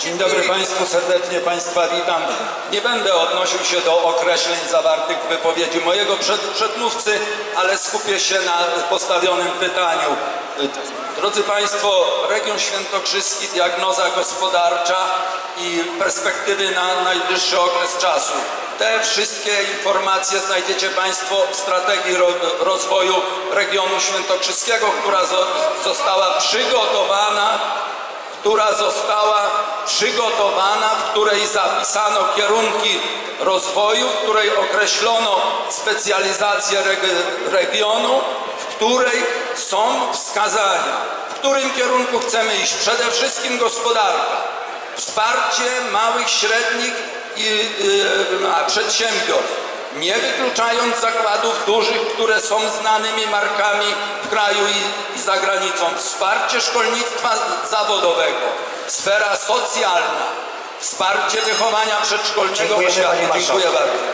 Dzień dobry Państwu, serdecznie Państwa witam. Nie będę odnosił się do określeń zawartych w wypowiedzi mojego przed, przedmówcy, ale skupię się na postawionym pytaniu. Drodzy Państwo, region świętokrzyski, diagnoza gospodarcza i perspektywy na najbliższy okres czasu. Te wszystkie informacje znajdziecie Państwo w strategii ro, rozwoju regionu świętokrzyskiego, która zo, została przygotowana która została przygotowana, w której zapisano kierunki rozwoju, w której określono specjalizację reg- regionu, w której są wskazania, w którym kierunku chcemy iść. Przede wszystkim gospodarka, wsparcie małych, średnich i, y, a, przedsiębiorstw nie wykluczając zakładów dużych, które są znanymi markami w kraju i, i za granicą. Wsparcie szkolnictwa zawodowego, sfera socjalna, wsparcie wychowania przedszkolnego Dziękujemy, Dziękuję bardzo.